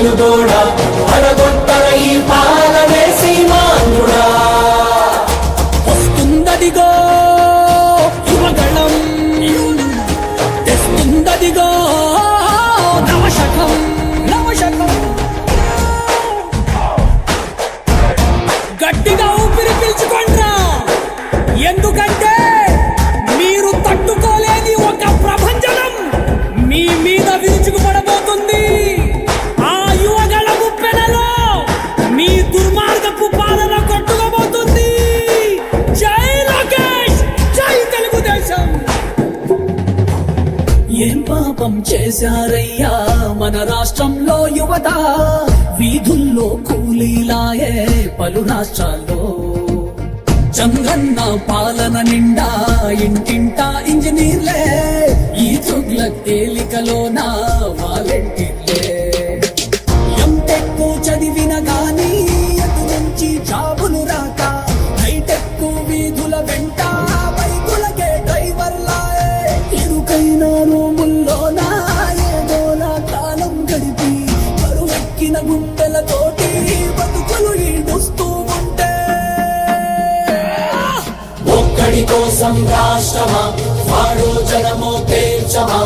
వెలుగోడా పడగొట్టర ఈ పాలనే సీమాంధ్రుడా వస్తుందదిగో యువగళం. తెస్తుందదిగో నవశకం. నవశకం. గట్టిగా ఊపిరి పీల్చుకోండ్రా. ఎందుకంటే మీరు తట్టుకోలేని ఒక ప్రపంచం మీ మీద ఏం పాపం చేశారయ్యా? మన రాష్ట్రంలో యువత వీధుల్లో కూలీలాయే పలు రాష్ట్రాల్లో. చంద్రన్న పాలన నిండా ఇంటింటా ఇంజనీర్లే. ఈ చుగ్ల తేలికలోనా? గుండెలతోటి బతుకులు ఈడుస్తూ ఉంటే. ఒక్కడి కోసం రాష్ట్రమా? వాడు జనమో పేర్చమా